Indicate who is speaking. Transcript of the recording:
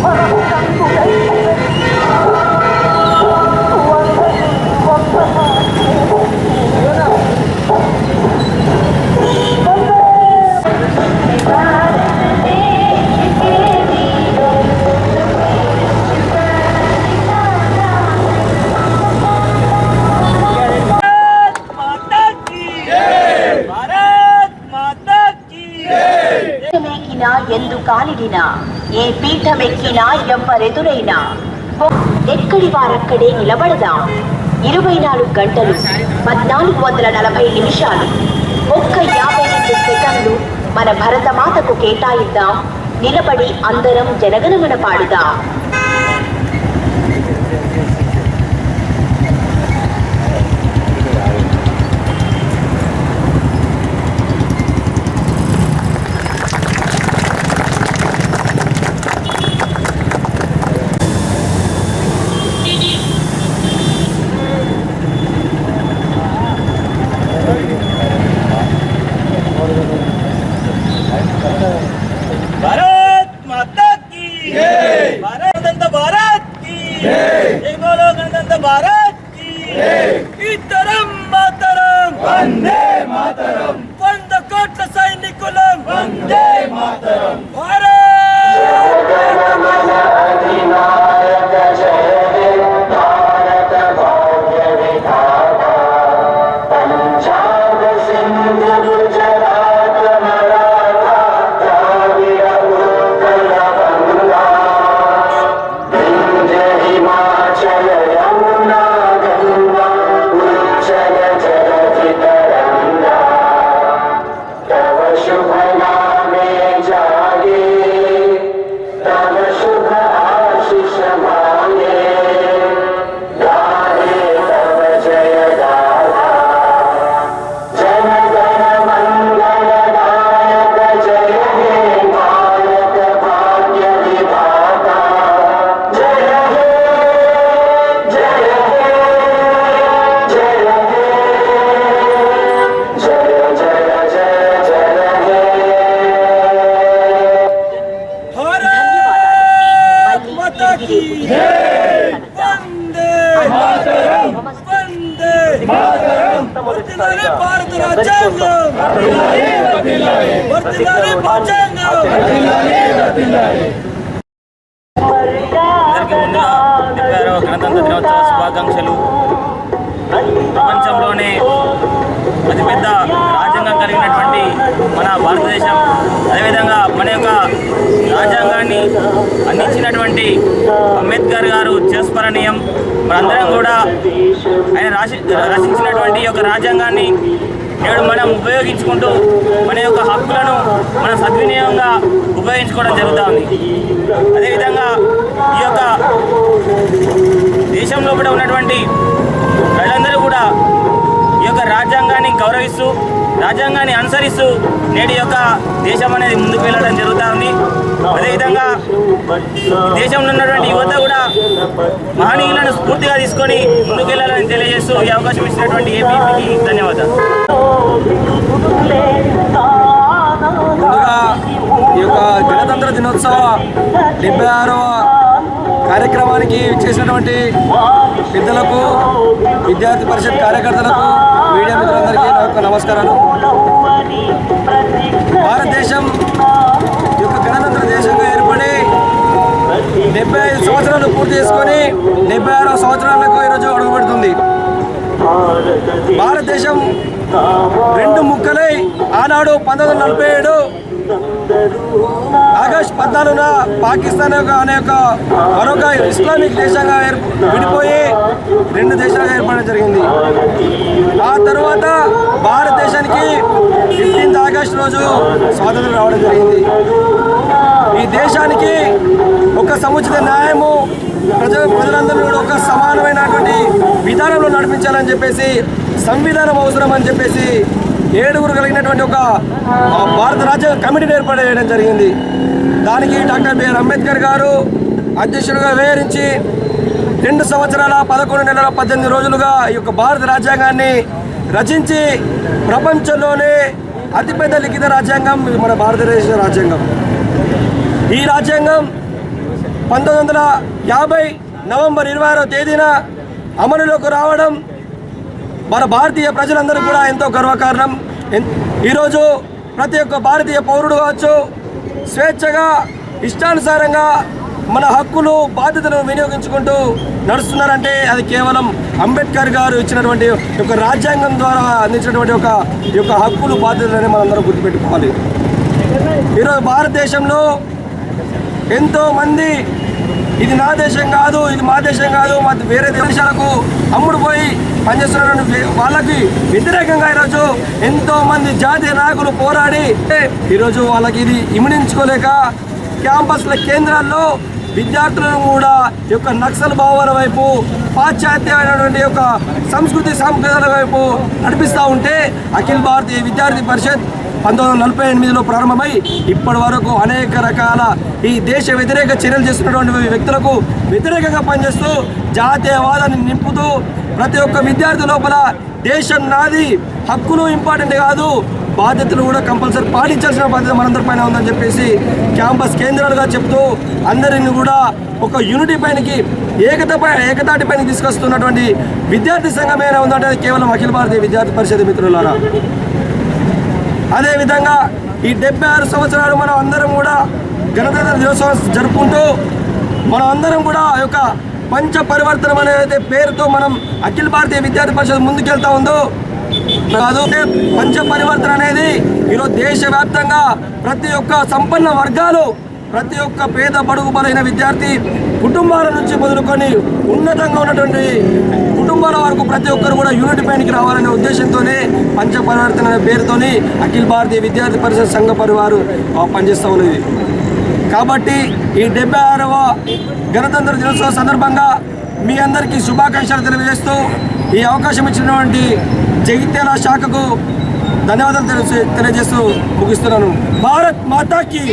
Speaker 1: Oh,
Speaker 2: పీఠమెక్కినా ఎందు కాలిడినా ఏ పీఠమెక్కినా ఎవ్వరెదురైనా. ఎక్కడి వారక్కడే నిలబడదాం. ఇరవై నాలుగు గంటలు పద్నాలుగు వందల నలభై నిమిషాలు. ఒక్క యాభై రెండు సెకండ్లు మన భరతమాతకు కేటాయిద్దాం. నిలబడి అందరం జనగణమన పాడుదాం.
Speaker 1: వందే మాతరం. వంద కోట్ల సైనికులం. వందే మాతరం. భారత రాజ్యాంగం అందరికీ ముందుగా డెబ్బై ఆరవ గణతంత్ర దినోత్సవ శుభాకాంక్షలు. ప్రపంచంలోనే అతిపెద్ద రాజ్యాంగం కలిగినటువంటి మన భారతదేశం. అదేవిధంగా మన యొక్క రాజ్యాంగాన్ని అందించినటువంటి అంబేద్కర్ గారు చిరస్మరణీయం మనందరం కూడా ఆయన రాసి రచించినటువంటి ఈ యొక్క రాజ్యాంగాన్ని నేడు మనం ఉపయోగించుకుంటూ మన యొక్క హక్కులను మన సద్వినియోగంగా ఉపయోగించుకోవడం జరుగుతూ ఉంది అదేవిధంగా ఈ యొక్క దేశంలో కూడా ఉన్నటువంటి ప్రజలందరూ కూడా ఈ యొక్క రాజ్యాంగాన్ని గౌరవిస్తూ రాజ్యాంగాన్ని అనుసరిస్తూ నేటి యొక్క దేశం అనేది ముందుకు వెళ్ళడం జరుగుతూ ఉంది అదేవిధంగా దేశంలో ఉన్నటువంటి యువత కూడా మహనీయులను స్ఫూర్తిగా తీసుకొని ముందుకు వెళ్ళాలని తెలియజేస్తూ ఈ అవకాశం ఇచ్చినటువంటి ఏపీకి ధన్యవాదాలు.
Speaker 3: ముందుగా ఈ యొక్క గణతంత్ర దినోత్సవ డెబ్బై ఆరవ కార్యక్రమానికి చేసినటువంటి పెద్దలకు విద్యార్థి పరిషత్ కార్యకర్తలకు మీడియా మిత్రులందరికీ నా యొక్క నమస్కారాలు. భారతదేశం యొక్క గణతంత్ర దేశంగా ఏర్పడి డెబ్బై ఐదు సంవత్సరాలు పూర్తి చేసుకొని డెబ్బై ఆరో సంవత్సరాలకు ఈరోజు అడుగుపెడుతుంది. భారతదేశం రెండు ముక్కలై ఆనాడు పంతొమ్మిది వందల నలభై ఏడు ఆగస్ట్ పద్నాలుగున పాకిస్తాన్ యొక్క అనే ఒక మరొక ఇస్లామిక్ దేశంగా విడిపోయి రెండు దేశాలుగా ఏర్పడడం జరిగింది. ఆ తర్వాత భారతదేశానికి ఫిఫ్టీన్త్ ఆగస్ట్ రోజు స్వాతంత్రం రావడం జరిగింది. ఈ దేశానికి ఒక సముచిత న్యాయము ప్రజ ప్రజలందరూ కూడా ఒక సమానమైనటువంటి విధానంలో నడిపించాలని చెప్పేసి సంవిధానం అవసరం అని చెప్పేసి ఏడుగురు కలిగినటువంటి ఒక భారత రాజ్యాంగ కమిటీని ఏర్పాటు చేయడం జరిగింది. దానికి డాక్టర్ బిఆర్ అంబేద్కర్ గారు అధ్యక్షుడిగా వ్యవహరించి రెండు సంవత్సరాల పదకొండు నెలల పద్దెనిమిది రోజులుగా ఈ యొక్క భారత రాజ్యాంగాన్ని రచించి ప్రపంచంలోనే అతిపెద్ద లిఖిత రాజ్యాంగం మన భారతదేశ రాజ్యాంగం. ఈ రాజ్యాంగం పంతొమ్మిది వందల యాభై నవంబర్ ఇరవై ఆరో తేదీన అమలులోకి రావడం మన భారతీయ ప్రజలందరూ కూడా ఎంతో గర్వకారణం. ఈరోజు ప్రతి ఒక్క భారతీయ పౌరుడు కావచ్చు స్వేచ్ఛగా ఇష్టానుసారంగా మన హక్కులు బాధ్యతలను వినియోగించుకుంటూ నడుస్తున్నారంటే అది కేవలం అంబేద్కర్ గారు ఇచ్చినటువంటి ఒక రాజ్యాంగం ద్వారా అందించినటువంటి ఒక యొక్క హక్కులు బాధ్యతలని మనందరం గుర్తుపెట్టుకోవాలి. ఈరోజు భారతదేశంలో ఎంతోమంది ఇది నా దేశం కాదు ఇది మా దేశం కాదు మా వేరే దేశాలకు అమ్ముడు పోయి పనిచేస్తున్నటువంటి వాళ్ళకి వ్యతిరేకంగా ఈరోజు ఎంతో మంది జాతీయ నాయకులు పోరాడి ఈరోజు వాళ్ళకి ఇది ఇమిడించుకోలేక క్యాంపస్ల కేంద్రాల్లో విద్యార్థులను కూడా యొక్క నక్సల్ భావాల వైపు పాశ్చాత్యమైనటువంటి యొక్క సంస్కృతి సాంప్రదాయాల వైపు నడిపిస్తూ ఉంటే అఖిల భారతీయ విద్యార్థి పరిషత్ పంతొమ్మిది వందల నలభై ఎనిమిదిలో ప్రారంభమై ఇప్పటి వరకు అనేక రకాల ఈ దేశ వ్యతిరేక చర్యలు చేస్తున్నటువంటి వ్యక్తులకు వ్యతిరేకంగా పనిచేస్తూ జాతీయవాదాన్ని నింపుతూ ప్రతి ఒక్క విద్యార్థి లోపల దేశం నాది హక్కులు ఇంపార్టెంట్ కాదు బాధ్యతలు కూడా కంపల్సరీ పాటించాల్సిన బాధ్యత మనందరి పైన ఉందని చెప్పేసి క్యాంపస్ కేంద్రాలుగా చెప్తూ అందరిని కూడా ఒక యూనిటీ పైనకి ఏకతపై ఏకతాటి పైన తీసుకొస్తున్నటువంటి విద్యార్థి సంఘం ఏమైనా ఉందంటే కేవలం అఖిల భారతీయ విద్యార్థి పరిషత్ మిత్రులారా. అదేవిధంగా ఈ డెబ్బై ఆరు సంవత్సరాలు మనం అందరం కూడా గణతంత్ర దినోత్సవం జరుపుకుంటూ మనం అందరం కూడా ఆ యొక్క పంచ పరివర్తనం అనేది పేరుతో మనం అఖిల భారతీయ విద్యార్థి పరిషత్ ముందుకెళ్తా ఉందో కాదు. పంచ పరివర్తన అనేది ఈరోజు దేశవ్యాప్తంగా ప్రతి ఒక్క సంపన్న వర్గాలు ప్రతి ఒక్క పేద బడుగు బలైన విద్యార్థి కుటుంబాల నుంచి మొదలుకొని ఉన్నతంగా ఉన్నటువంటి కుటుంబాల వరకు ప్రతి ఒక్కరు కూడా యూనిట్ పైనకి రావాలనే ఉద్దేశంతోనే పంచ అనే పేరుతోని అఖిల భారతీయ విద్యార్థి పరిషత్ సంఘ పరివారు పనిచేస్తూ ఉన్నది. కాబట్టి ఈ డెబ్బై ఆరవ గణతంత్ర దినోత్సవ సందర్భంగా మీ అందరికీ శుభాకాంక్షలు తెలియజేస్తూ ఈ అవకాశం ఇచ్చినటువంటి జగిత్యాల శాఖకు ధన్యవాదాలు తెలియజేస్తూ ముగిస్తున్నాను. భారత్ మాతాకి